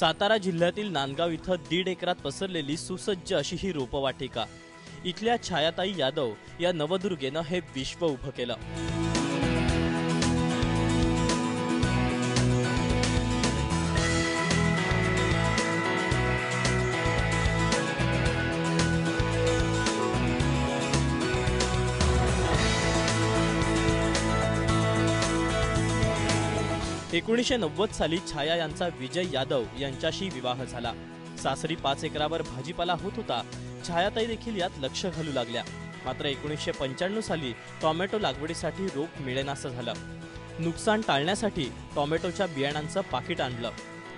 सातारा जिल्ह्यातील नांदगाव इथं दीड एकरात पसरलेली सुसज्ज अशी ही रोपवाटिका. इथल्या छायाताई यादव या नवदुर्गेनं हे विश्व उभं केलं. एकोणीसशे नव्वद साली छाया यांचा विजय यादव यांच्याशी विवाह झाला. सासरी पाच एकरावर भाजीपाला होत होता. छायाताई देखील यात लक्ष घालू लागल्या. मात्र एकोणीसशे पंच्याण्णव साली टॉमॅटो लागवडीसाठी रोप मिळेनासं झालं. नुकसान टाळण्यासाठी टॉमॅटोच्या बियाणांचं पाकिट आणलं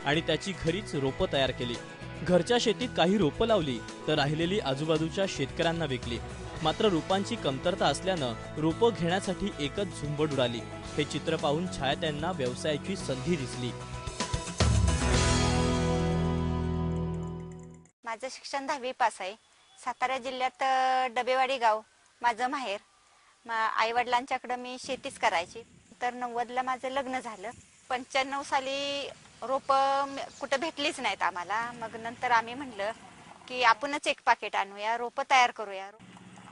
आणि त्याची घरीच रोपं तयार केली. घरच्या शेतीत काही रोपं लावली तर राहिलेली आजूबाजूच्या शेतकऱ्यांना विकली. मात्र रोपांची कमतरता असल्यानं रोपं घेण्यासाठी एकच झुंबड उडाली. हे चित्र पाहून छाया त्यांना व्यवसायाची संधी दिसली. माझं शिक्षण दहावी पास आहे. सातारा जिल्ह्यात डबेवाडी गाव माझं माहेर. आई वडिलांच्याकडं मी शेतीच करायची. तर नव्वदला माझं लग्न झालं. पंच्याण्णव साली रोप कुठं भेटलीच नाहीत आम्हाला. मग नंतर आम्ही म्हणलं की आपणच एक पाकिट आणूया रोपं तयार करूया.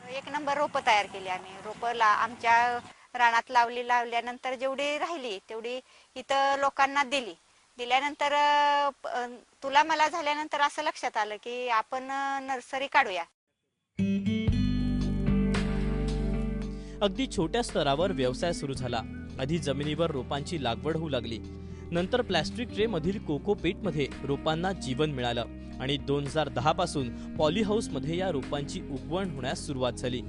एक नंबर रोपं तयार केली आम्ही. रोपं ला आमच्या रानात लावली लावल्यानंतर जेवढी राहिली तेवढी इथं लोकांना दिली. दिल्यानंतर अ, तुला मला झाल्यानंतर असं लक्षात आलं की आपण नर्सरी काढूया. अगदी छोट्या स्तरावर व्यवसाय सुरू झाला. आधी जमिनीवर रोपांची लागवड होऊ लागली. नंतर प्लॅस्टिक ट्रे मधील कोकोपीटमध्ये रोपांना जीवन मिळालं. आणि दोन हजार दहा पासून मध्ये या रोपांची उगवण होण्यास सुरुवात झाली.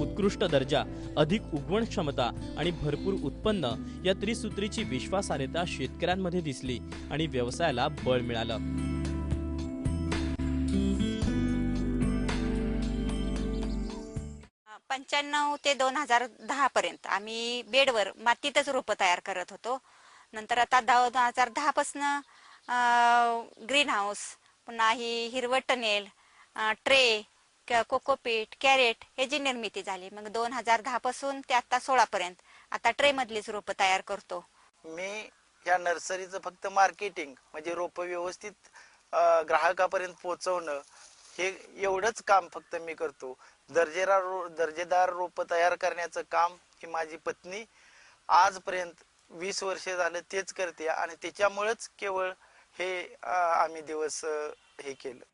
उत्कृष्ट दर्जा अधिक उगवण क्षमता आणि भरपूर उत्पन्न या त्रिसूत्रीची विश्वासार्हता शेतकऱ्यांमध्ये दिसली आणि व्यवसायाला बळ मिळालं. पंच्याण्णव ते दोन हजार दहा पर्यंत. आम्ही बेडवर मातीतच रोपं तयार करत होतो. नंतर आता दहा दोन हजार दहा पासनं ग्रीन हाऊस पुन्हा ही हिरवट टनेल ट्रे कोकोपीट कॅरेट ह्याची निर्मिती झाली मग दोन हजार दहा पासून ते आता सोळा पर्यंत. आता ट्रे मधलीच रोपं तयार करतो. मी या नर्सरीचं फक्त मार्केटिंग म्हणजे रोप व्यवस्थित ग्राहकापर्यंत पोहोचवणं हे एवढंच काम फक्त मी करतो. दर्जेदार दर्जेदार रोप तयार करण्याचं काम ही माझी पत्नी आजपर्यंत वीस वर्षे झालं तेच करते आणि त्याच्यामुळेच केवळ हे आम्ही दिवस हे केलं.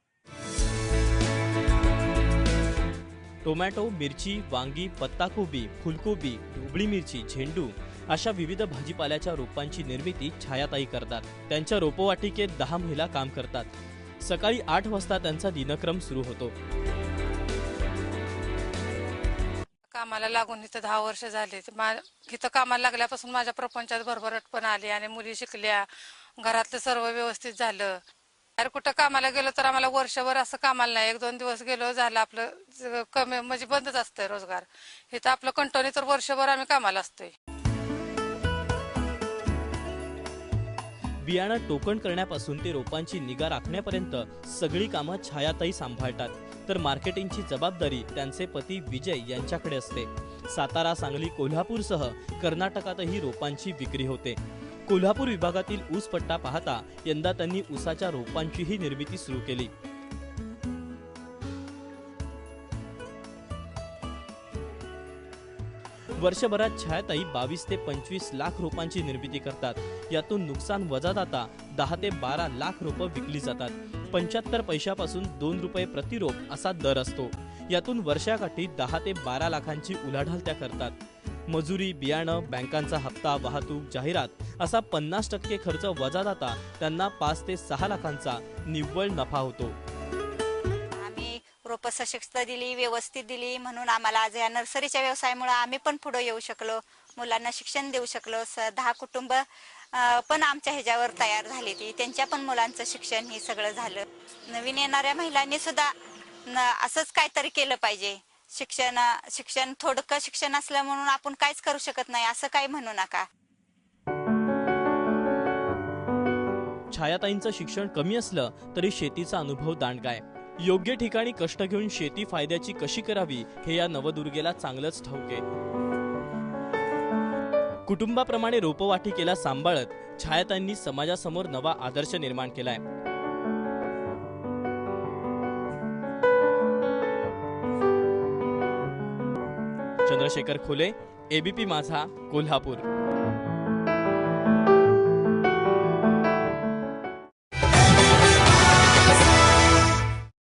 टोमॅटो मिरची वांगी पत्ताकोबी फुलकोबी ढोबळी मिरची झेंडू अशा विविध भाजीपाल्याच्या रोपांची निर्मिती छायाताई करतात. त्यांच्या रोपवाटिकेत दहा महिला काम करतात. सकाळी आठ वाजता त्यांचा दिनक्रम सुरू होतो. कामाला लागून इथं दहा वर्ष झाले. तर मा- इथं कामाला लागल्यापासून माझ्या प्रपंचात भरभरट पण आली आणि मुली शिकल्या. घरातलं सर्व व्यवस्थित झालं. अरे कुठं कामाला गेलो तर आम्हाला वर्षभर असं कामाला नाही. एक दोन दिवस गेलो झालं आपलं कमी म्हणजे बंदच असतंय रोजगार. इथं आपलं कंटोनी तर वर्षभर आम्ही कामाला असतोय. बियाणं टोकण करण्यापासून ते रोपांची निगा राखण्यापर्यंत सगळी कामं छायाताई सांभाळतात. तर मार्केटिंगची जबाबदारी त्यांचे पती विजय यांच्याकडे असते. सातारा सांगली कोल्हापूरसह कर्नाटकातही रोपांची विक्री होते. कोल्हापूर विभागातील ऊस पट्टा पाहता यंदा त्यांनी ऊसाच्या रोपांचीही निर्मिती सुरू केली. वर्षभरात छायाताई बावीस ते पंचवीस लाख रोपांची निर्मिती करतात. यातून नुकसान वजा जाता दहा ते बारा लाख रोपं विकली जातात. पंच्याहत्तर पैशापासून दोन रुपये प्रतिरोप असा दर असतो. यातून वर्षाकाठी दहा ते बारा लाखांची उलाढाल त्या करतात. मजुरी बियाणं बँकांचा हप्ता वाहतूक जाहिरात असा पन्नास टक्के खर्च वजा जाता त्यांना पाच ते सहा लाखांचा निव्वळ नफा होतो. रोपं सशक्त दिली व्यवस्थित दिली म्हणून आम्हाला आज या नर्सरीच्या व्यवसायामुळे आम्ही पण पुढे येऊ शकलो. मुलांना शिक्षण देऊ शकलो. स दहा कुटुंब पण आमच्या ह्याच्यावर तयार झाली ती. त्यांच्या पण मुलांचं शिक्षण हे सगळं झालं. नवीन येणाऱ्या महिलांनी सुद्धा न- असंच काहीतरी केलं पाहिजे. शिक्षण शिक्षण थोडकं शिक्षण असलं म्हणून आपण काहीच करू शकत नाही असं काही म्हणू नका. छायाताईंचं शिक्षण कमी असलं तरी शेतीचा अनुभव दांडगाय. योग्य ठिकाणी कष्ट घेऊन शेती फायद्याची कशी करावी हे या नवदुर्गेला चांगलंच ठाऊक आहे. कुटुंबाप्रमाणे रोपवाटिकेला सांभाळत छायातांनी समाजासमोर नवा आदर्श निर्माण केलाय. चंद्रशेखर खोले एबीपी माझा कोल्हापूर.